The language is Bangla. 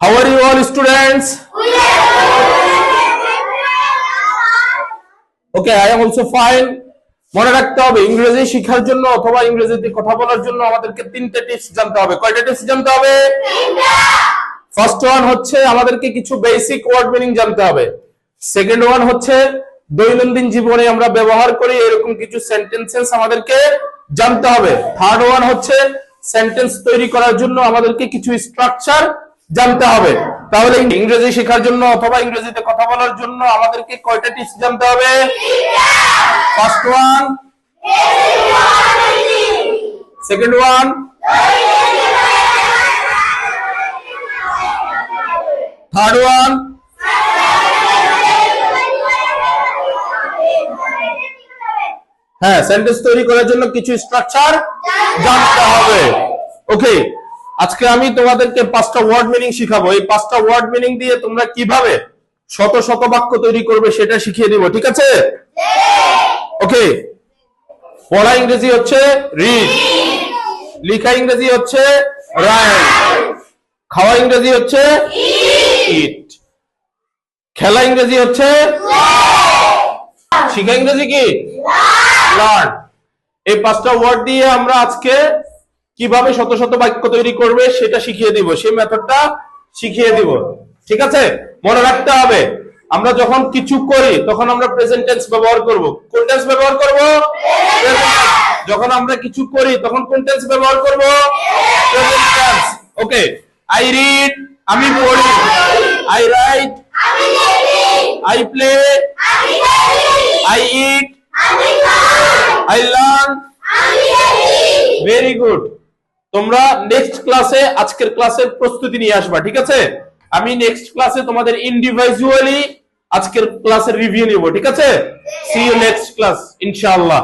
How are you all students? Okay, I am also fine. মনে রাখতে হবে ইংরেজি শেখার জন্য অথবা ইংরেজিতে কথা বলার জন্য আমাদেরকে তিনটে টিপস জানতে হবে কয়টা টিপস জানতে হবে ফার্স্ট ওয়ান হচ্ছে আমাদেরকে কিছু বেসিক ওয়ার্ড মিনিং জানতে হবে সেকেন্ড ওয়ান হচ্ছে দৈনন্দিন জীবনে আমরা ব্যবহার করি এরকম কিছু সেন্টেন্সেস আমাদেরকে জানতে হবে থার্ড ওয়ান হচ্ছে সেন্টেন্স তৈরি করার জন্য আমাদেরকে কিছু স্ট্রাকচার জানতে হবে। তাহলে ইংরেজি শেখার জন্য অথবা ইংরেজিতে কথা বলার জন্য আমাদেরকে কয়টা টিপস জানতে হবে? First one second one third one হ্যাঁ সেন্টেন্স তৈরি করার জন্য কিছু স্ট্রাকচার জানতে হবে। ওকে আজকে আমি তোমাদেরকে পাঁচটা ওয়ার্ড মিনিং শিখাবো। এই পাঁচটা ওয়ার্ড মিনিং দিয়ে তোমরা কীভাবে শত শত বাক্য তৈরি করবে সেটা শিখিয়ে দিব ঠিক আছে? ওকে পড়া ইংরেজি হচ্ছে রিড লিখা ইংরেজি হচ্ছে রাইট খাওয়া ইংরেজি হচ্ছে ইট খেলা ইংরেজি হচ্ছে শিখা ইংরেজি কি? এই পাঁচটা ওয়ার্ড দিয়ে আমরা আজকে কীভাবে শত শত বাক্য তৈরি করবে সেটা শিখিয়ে দিব। সেই মেথডটা শিখিয়ে দিব। ঠিক আছে? মনে রাখতে হবে আমরা যখন কিছু করি তখন আমরা প্রেজেন্ট টেন্স ব্যবহার করব। কোন টেন্স ব্যবহার করব। যখন আমরা কিছু করি তখন কোন টেন্স ব্যবহার করব? Present tense okay I read আমি পড়ি। আই রাইট আমি লিখি। আই প্লে আমি খেলি আই ইট আমি খাই। আই লার্ন ভেরি গুড তোমরা নেক্সট ক্লাসে আজকের ক্লাসের প্রস্তুতি নিয়ে আসবা, ঠিক আছে? আমি নেক্সট ক্লাসে তোমাদের ইন্ডিভিজুয়ালি আজকের ক্লাসের রিভিউ নিব, ঠিক আছে? সি ইউ নেক্সট ক্লাস ইনশাআল্লাহ।